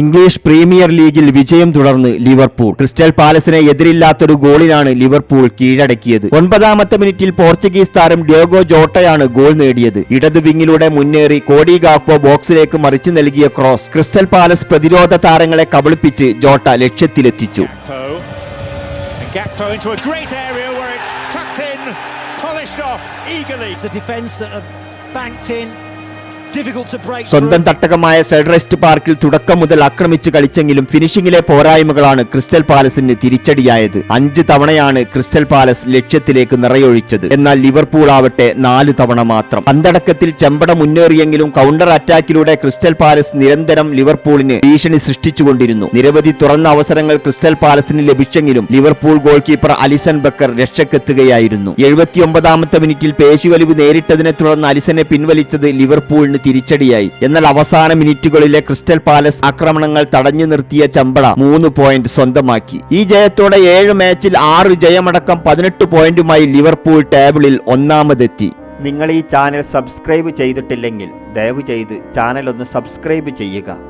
English premier ലീഗിൽ വിജയം തുടർന്ന് ലിവർപൂൾ. ക്രിസ്റ്റൽ പാലസിനെ എതിരില്ലാത്തൊരു ഗോളിനാണ് ലിവർപൂൾ കീഴടക്കിയത്. ഒൻപതാമത്തെ മിനിറ്റിൽ പോർച്ചുഗീസ് താരം ഡിയോഗോ ജോട്ടയാണ് ഗോൾ നേടിയത്. ഇടതു വിങ്ങിലൂടെ മുന്നേറി കോഡി ഗാക്കോ ബോക്സിലേക്ക് മറിച്ചു നൽകിയ ക്രോസ് ക്രിസ്റ്റൽ പാലസ് പ്രതിരോധ താരങ്ങളെ കബളിപ്പിച്ച് ജോട്ട ലക്ഷ്യത്തിലെത്തിച്ചു. Banked in, സ്വന്തം തട്ടകമായ സെഡ്രസ്റ്റ് പാർക്കിൽ തുടക്കം മുതൽ ആക്രമിച്ച് കളിച്ചെങ്കിലും ഫിനിഷിംഗിലെ പോരായ്മകളാണ് ക്രിസ്റ്റൽ പാലസിന് തിരിച്ചടിയായത്. അഞ്ച് തവണയാണ് ക്രിസ്റ്റൽ പാലസ് ലക്ഷ്യത്തിലേക്ക് നിറയൊഴിച്ചത്. എന്നാൽ ലിവർപൂൾ ആവട്ടെ നാല് തവണ മാത്രം. പന്തടക്കത്തിൽ ചെമ്പട മുന്നേറിയെങ്കിലും കൗണ്ടർ അറ്റാക്കിലൂടെ ക്രിസ്റ്റൽ പാലസ് നിരന്തരം ലിവർപൂളിന് ഭീഷണി സൃഷ്ടിച്ചുകൊണ്ടിരുന്നു. നിരവധി തുറന്ന അവസരങ്ങൾ ക്രിസ്റ്റൽ പാലസിന് ലഭിച്ചെങ്കിലും Liverpool goalkeeper Alisson Becker രക്ഷക്കെത്തുകയായിരുന്നു. എഴുപത്തിയൊമ്പതാമത്തെ മിനിറ്റിൽ പേശിവലിവ് നേരിട്ടതിനെ തുടർന്ന് അലിസനെ പിൻവലിച്ചത് ലിവർപൂളിന് തിരിച്ചടിയായി. എന്നാൽ അവസാന മിനിറ്റുകളിലെ ക്രിസ്റ്റൽ പാലസ് ആക്രമണങ്ങൾ തടഞ്ഞു നിർത്തിയ ചമ്പട മൂന്ന് പോയിന്റ് സ്വന്തമാക്കി. ഈ ജയത്തോടെ ഏഴ് മാച്ചിൽ ആറ് ജയമടക്കം പതിനെട്ട് പോയിന്റുമായി ലിവർപൂൾ ടേബിളിൽ ഒന്നാമതെത്തി. നിങ്ങൾ ഈ ചാനൽ സബ്സ്ക്രൈബ് ചെയ്തിട്ടില്ലെങ്കിൽ ദയവ് ചെയ്ത് ചാനൽ ഒന്ന് സബ്സ്ക്രൈബ് ചെയ്യുക.